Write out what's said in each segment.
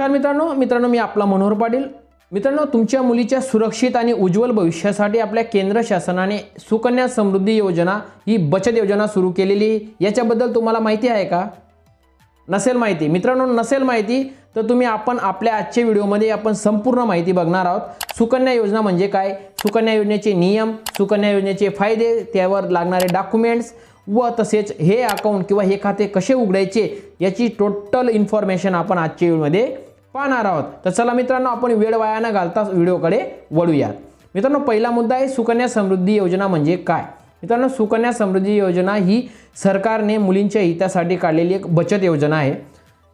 नमस्कार मित्रांनो मित्रांनो मी आपला मनोहर पाटील. मित्रांनो तुमच्या मुलीच्या सुरक्षित आणि उज्ज्वल भविष्यासाठी आपल्या केंद्र शासनाने सुकन्या समृद्धी योजना ही बचत योजना सुरू केलेली याच्याबद्दल तुम्हाला माहिती आहे का? नसेल माहिती. मित्रांनो नसेल माहिती तर तुम्ही आपण आपल्या आजच्या व्हिडिओमध्ये आपण संपूर्ण माहिती बघणार आहोत. सुकन्या योजना म्हणजे काय? सुकन्या योजनेचे नियम सुकन्या योजनेचे फायदे त्यावर लागणारे डॉक्युमेंट्स व तसेच हे अकाउंट किंवा हे खाते कसे उघडायचे याची टोटल इन्फॉर्मेशन आपण आजच्या व्हिडिओमध्ये पाहणार आहोत. तर चला मित्रांनो आपण वेळ वाया न घालता व्हिडिओकडे वळूयात मित्रांनो पहिला मुद्दा आहे सुकन्या समृद्धी योजना म्हणजे काय? मित्रांनो सुकन्या समृद्धी योजना ही सरकारने मुलींच्या हितासाठी काढलेली एक बचत योजना आहे.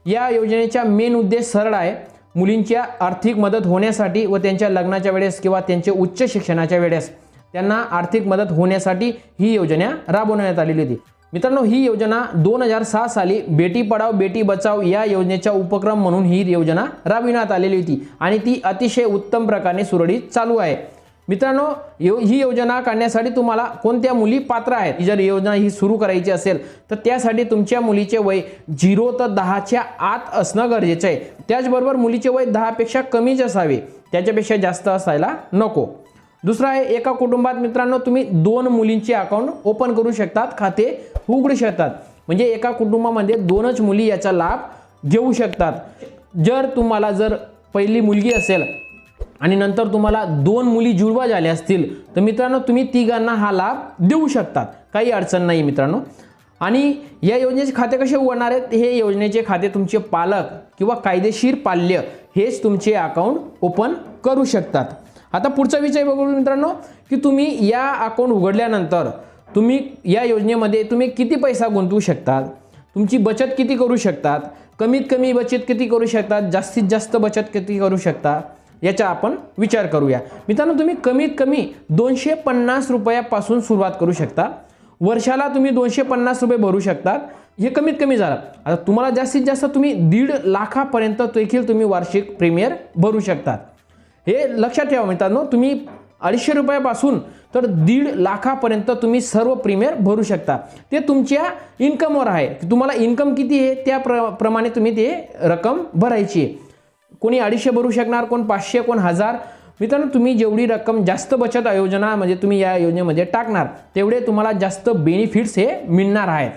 या योजनेचा मेन उद्देश सरळ आहे. मुलींच्या आर्थिक मदत होण्यासाठी व त्यांच्या लग्नाच्या वेळेस किंवा त्यांचे उच्च शिक्षणाच्या वेळेस त्यांना आर्थिक मदत होण्यासाठी ही योजना राबवण्यात आलेली होती. मित्रांनो ही योजना दोन हजार सहा साली बेटी पढाव बेटी बचाव या योजनेचा उपक्रम म्हणून ही योजना राबविण्यात आलेली होती आणि ती अतिशय उत्तम प्रकारे सुरळीत चालू आहे. मित्रांनो यो ही योजना काढण्यासाठी तुम्हाला कोणत्या मुली पात्र आहेत? जर योजना ही सुरू करायची असेल तर त्यासाठी तुमच्या मुलीचे वय झिरो तर दहाच्या आत असणं गरजेचं आहे. त्याचबरोबर मुलीचे वय दहापेक्षा कमीच असावे त्याच्यापेक्षा जास्त असायला नको. दुसरं आहे एका कुटुंबात मित्रांनो तुम्ही दोन मुलींचे अकाउंट ओपन करू शकतात खाते उघडू शकतात. म्हणजे एका कुटुंबामध्ये दोनच मुली याचा लाभ घेऊ शकतात. जर तुम्हाला जर पहिली मुलगी असेल आणि नंतर तुम्हाला दोन मुली जुळवा झाल्या असतील तर मित्रांनो तुम्ही तिघांना हा लाभ देऊ शकतात. काही अडचण नाही मित्रांनो. आणि या योजनेचे खाते कसे उघडणार आहेत? हे योजनेचे खाते तुमचे पालक किंवा कायदेशीर पाल्य हेच तुमचे अकाउंट ओपन करू शकतात. आता पुढचा विषय बघू मित्रांनो की तुम्ही या अकाउंट उघडल्यानंतर तुम्ही या योजनेमध्ये तुम्ही किती पैसा गुंतवू शकतात तुमची बचत किती करू शकतात? कमीत कमी बचत किती करू शकतात? जास्तीत जास्त बचत किती करू शकता? याचा आपण विचार करूया. मित्रांनो तुम्ही कमीत कमी दोनशे पन्नास रुपयापासून सुरुवात करू शकता. वर्षाला तुम्ही दोनशे पन्नास रुपये भरू शकतात. हे कमीत कमी झालं. आता तुम्हाला जास्तीत जास्त तुम्ही दीड लाखापर्यंत देखील तुम्ही वार्षिक प्रीमियर भरू शकतात. हे लक्षात ठेवा मित्रांनो तुम्ही अडीचशे रुपयापासून तर दीड लाखापर्यंत तुम्ही सर्व प्रीमियर भरू शकता. ते तुमच्या इन्कमवर आहे. तुम्हाला इन्कम किती आहे त्या प्र प्रमाणे तुम्ही ते रक्कम भरायची आहे. कोणी अडीचशे भरू शकणार कोण पाचशे कोण हजार. मित्रांनो तुम्ही जेवढी रक्कम जास्त बचत योजना म्हणजे तुम्ही या योजनेमध्ये टाकणार तेवढे तुम्हाला जास्त बेनिफिट्स हे मिळणार आहेत.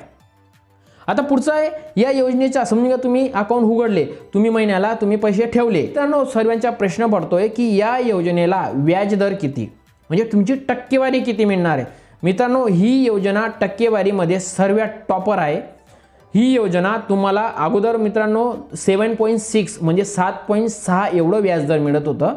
आता पुढचं आहे या योजनेचा समजा तुम्ही अकाउंट उघडले तुम्ही महिन्याला तुम्ही पैसे ठेवले. मित्रांनो सर्वांचा प्रश्न पडतोय की या योजनेला व्याज दर किती? म्हणजे तुमची टक्केवारी किती मिळणार आहे? मित्रांनो ही योजना टक्केवारीमध्ये सर्वात टॉपर आहे. ही योजना तुम्हाला अगोदर मित्रांनो सेवन पॉईंट सिक्स म्हणजे सात पॉईंट सहा एवढं व्याजदर मिळत होतं.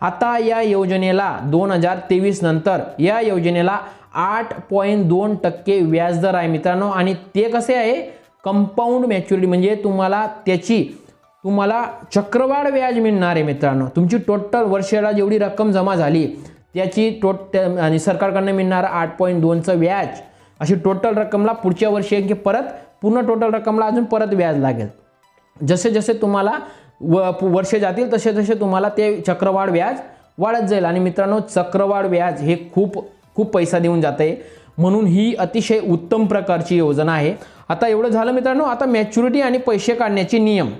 आता या योजनेला दोन हजार तेवीस नंतर या योजनेला आठ पॉईंट दोन टक्के व्याजदर आहे मित्रांनो. आणि ते कसे आहे? कंपाऊंड मॅच्युरिटी म्हणजे तुम्हाला त्याची तुम्हाला चक्रवाढ व्याज मिळणार आहे मित्रांनो. तुमची टोटल वर्षाला जेवढी रक्कम जमा झाली त्याची टोट आणि सरकारकडनं मिळणार आठ पॉईंट दोनचं व्याज. अशी टोटल रक्कमला पुढच्या वर्षी की परत पूर्ण टोटल रक्कमला अजून परत व्याज लागेल. जसे जसे तुम्हाला व वर्ष जातील तसे तसे तुम्हाला ते चक्रवाढ व्याज वाढत जाईल. आणि मित्रांनो चक्रवाढ व्याज हे खूप खूप पैसा देऊन जाते. म्हणून ही अतिशय उत्तम प्रकारची योजना आहे. आता एवढं झालं मित्रांनो आता मॅच्युरिटी आणि पैसे काढण्याचे नियम.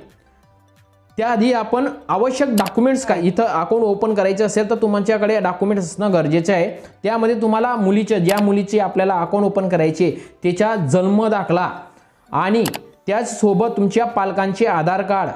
त्याआधी आपण आवश्यक डॉक्युमेंट्स काय इथं अकाउंट ओपन करायचं असेल तर तुमच्याकडे डॉक्युमेंट्स असणं गरजेचं आहे. त्यामध्ये तुम्हाला मुलीच्या ज्या मुलीचे आपल्याला अकाउंट ओपन करायचे त्याच्या जन्म दाखला आणि त्याचसोबत तुमच्या पालकांचे आधार कार्ड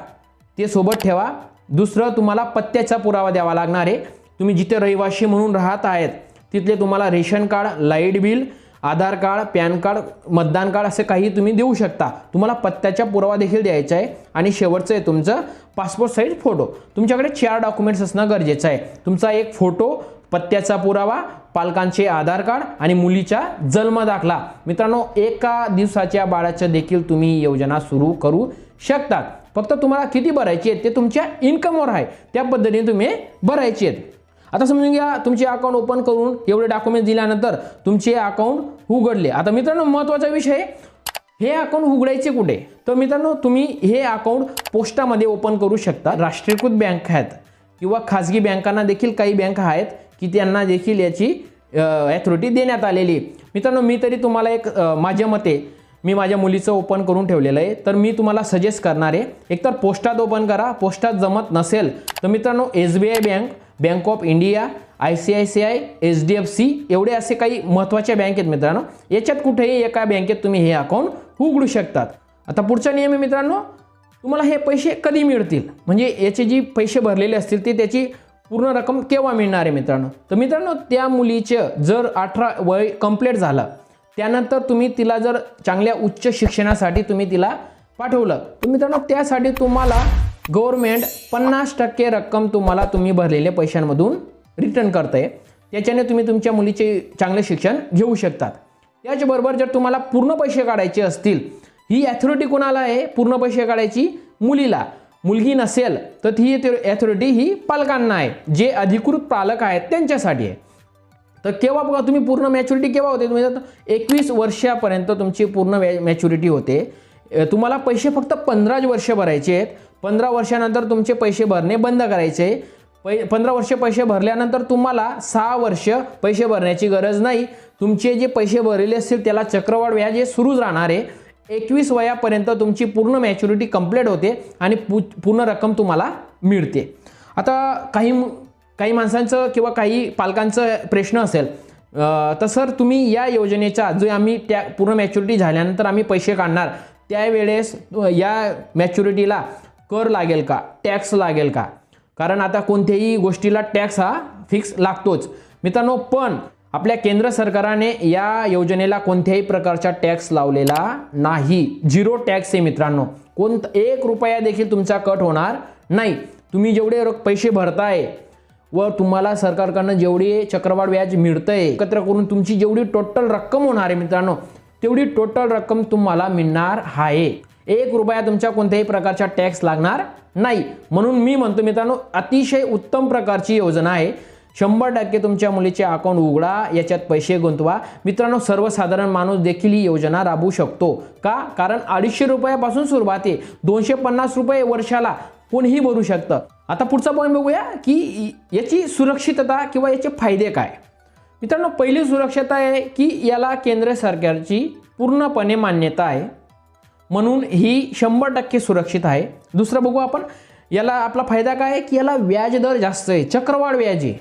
ते सोबत ठेवा. दुसरं तुम्हाला पत्त्याचा पुरावा द्यावा लागणार आहे. तुम्ही जिथे रहिवाशी म्हणून राहत आहेत तिथले तुम्हाला ration card light bill Aadhaar card PAN card मतदान कार्ड असे काही तुम्ही देऊ शकता. तुम्हाला पत्त्याचा पुरावा देखील द्यायचा आहे आणि शेवटचं आहे तुमचं पासपोर्ट साईज फोटो तुमच्याकडे चार डॉक्युमेंट्स असणं गरजेचं आहे. तुमचा एक फोटो पत्त्याचा पुरावा पालकांचे आधार कार्ड आणि मुलीचा जन्म दाखला. मित्रांनो एका दिवसाच्या बाळाच्या देखील तुम्ही योजना सुरू करू शकतात. फक्त तुम्हाला किती भरायची आहेत ते तुमच्या इन्कमवर आहे. त्या पद्धतीने तुम्ही भरायची आहेत. आता समजून घ्या तुमचे अकाउंट ओपन करून एवढे डॉक्युमेंट दिल्यानंतर तुमचे अकाउंट उघडले. आता मित्रांनो महत्त्वाचा विषय हे अकाउंट उघडायचे कुठे? तर मित्रांनो तुम्ही हे अकाउंट पोस्टामध्ये ओपन करू शकता. राष्ट्रीयकृत बँक आहेत किंवा खाजगी बँकांना देखील काही बँक आहेत की त्यांना देखील याची ॲथॉरिटी देण्यात आलेली आहे. मित्रांनो मी तरी तुम्हाला एक माझ्या मते मी माझ्या मुलीचं ओपन करून ठेवलेलं आहे. तर मी तुम्हाला सजेस्ट करणार आहे एकतर पोस्टात ओपन करा. पोस्टात जमत नसेल तर मित्रांनो S B I bank bank of India I C I C I H D F C एवढे असे काही महत्त्वाच्या बँक आहेत मित्रांनो. याच्यात कुठेही एका बँकेत तुम्ही हे अकाउंट उघडू शकतात. आता पुढचा नियम आहे मित्रांनो तुम्हाला हे पैसे कधी मिळतील? म्हणजे याचे जी पैसे भरलेले असतील ते त्याची पूर्ण रक्कम केव्हा मिळणार आहे मित्रांनो? तर मित्रांनो त्या मुलीचं जर अठरा वय कंप्लीट झालं त्यानंतर तुम्ही तिला जर चांगल्या उच्च शिक्षणासाठी तुम्ही तिला पाठवलं तर मित्रांनो त्यासाठी तुम्हाला गव्हर्मेंट पन्नास टक्के रक्कम तुम्हाला तुम्ही भरलेल्या पैशांमधून रिटर्न करते त्याच्याने तुम्ही तुमच्या मुलीचे चांगले शिक्षण घेऊ शकतात. त्याचबरोबर जर तुम्हाला पूर्ण पैसे काढायचे असतील ही ॲथॉरिटी कोणाला आहे? पूर्ण पैसे काढायची मुलीला. मुलगी नसेल तर ती ॲथॉरिटी ही पालकांना आहे जे अधिकृत पालक आहेत त्यांच्यासाठी आहे. तर केव्हा बघा तुम्ही पूर्ण मॅच्युरिटी केव्हा होते? तुम्ही एकवीस वर्षापर्यंत तुमची पूर्ण मॅच्युरिटी होते तुम्हाला पैसे फक्त पंधराच वर्ष भरायचे आहेत. पंधरा वर्षानंतर तुमचे पैसे भरणे बंद करायचे. पै पंधरा वर्ष पैसे भरल्यानंतर तुम्हाला सहा वर्ष पैसे भरण्याची गरज नाही. तुमचे जे पैसे भरलेले असतील त्याला चक्रवाढ व्याज हे सुरूच राहणार आहे. एकवीस वयापर्यंत तुमची पूर्ण मॅच्युरिटी कंप्लीट होते आणि पू पूर्ण रक्कम तुम्हाला मिळते. आता काही काही माणसांचं किंवा काही पालकांचं प्रश्न असेल तसं तर सर तुम्ही या योजनेचा जो आम्ही त्या पूर्ण मॅच्युरिटी झाल्यानंतर आम्ही पैसे काढणार त्यावेळेस या मॅच्युरिटीला कर लागेल का? टॅक्स लागेल का? कारण आता कोणत्याही गोष्टीला टॅक्स हा फिक्स लागतोच. मित्रांनो पण आपल्या केंद्र सरकारने या योजनेला कोणत्याही प्रकारचा टॅक्स लावलेला नाही. झिरो टॅक्स आहे मित्रांनो. कोण एक रुपया देखील तुमचा कट होणार नाही. तुम्ही जेवढे पैसे भरताय व तुम्हाला सरकारकडनं जेवढी चक्रवाढ व्याज मिळतंय एकत्र करून तुमची जेवढी टोटल रक्कम होणार आहे मित्रांनो तेवढी टोटल रक्कम तुम्हाला मिळणार आहे. एक रुपया तुमच्या कोणत्याही प्रकारचा टॅक्स लागणार नाही. म्हणून मी म्हणतो मित्रांनो अतिशय उत्तम प्रकारची योजना आहे. शंभर टक्के तुमच्या मुलीचे अकाउंट उघडा याच्यात पैसे गुंतवा. मित्रांनो सर्वसाधारण माणूस देखील ही योजना राबवू शकतो. का? कारण अडीचशे रुपयापासून सुरुवात आहे. दोनशे पन्नास रुपये वर्षाला कोणीही भरू शकतं. आता पुढचा पॉईंट बघूया की याची सुरक्षितता किंवा याचे फायदे काय? मित्रांनो पहिली सुरक्षता आहे की याला केंद्र सरकारची पूर्णपणे मान्यता आहे. म्हणून ही शंभर टक्के सुरक्षित आहे. दुसरं बघू आपण याला आपला फायदा काय आहे की याला व्याज दर जास्त आहे. चक्रवाढ व्याज आहे.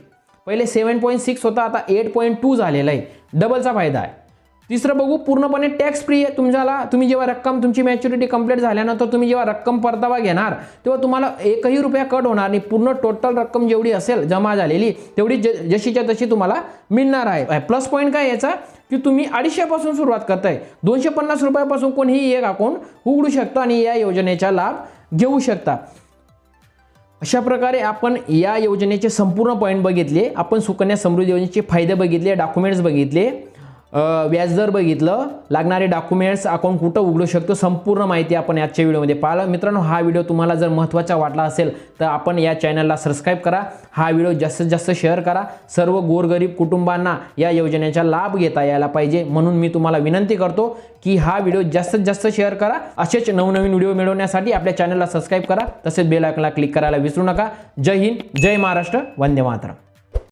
पहिले सेवन पॉईंट सिक्स होता आता एट पॉईंट टू झालेला आहे. डबलचा फायदा आहे. तिसरं बघू पूर्णपणे टॅक्स फ्री आहे. तुमच्याला तुम्ही जेव्हा रक्कम तुमची मॅच्युरिटी कंप्लीट झाल्यानंतर तुम्ही जेव्हा रक्कम परतावा घेणार तेव्हा तुम्हाला एकही रुपया कट होणार नाही. पूर्ण टोटल रक्कम जेवढी असेल जमा झालेली तेवढी ज जशीच्या तशी तुम्हाला मिळणार आहे. प्लस पॉईंट काय याचा? की तुम्ही अडीचशेपासून सुरुवात करताय. दोनशे पन्नास रुपयापासून कोणीही एक अकाउंट उघडू शकतो आणि या योजनेचा लाभ घेऊ शकता. अशा प्रकारे आपण या योजनेचे संपूर्ण पॉईंट बघितले. आपण सुकन्या समृद्धी योजनेचे फायदे बघितले डॉक्युमेंट्स बघितले. व्याजदर बघितलं लागणारे डॉक्युमेंट्स अकाउंट कुठं उघडू शकतो संपूर्ण माहिती आपण आजच्या व्हिडिओमध्ये पाहिलं. मित्रांनो हा व्हिडिओ तुम्हाला जर महत्त्वाचा वाटला असेल तर आपण या चॅनलला सबस्क्राईब करा. हा व्हिडिओ जास्तीत जास्त शेअर करा. सर्व गोरगरीब कुटुंबांना या योजनेचा लाभ घेता यायला पाहिजे. म्हणून मी तुम्हाला विनंती करतो की हा व्हिडिओ जास्तीत जास्त शेअर करा. असेच नवनवीन व्हिडिओ मिळवण्यासाठी आपल्या चॅनलला सबस्क्राईब करा. तसेच बेल आयकॉनला क्लिक करायला विसरू नका. जय हिंद जय महाराष्ट्र. वंदे मातरम.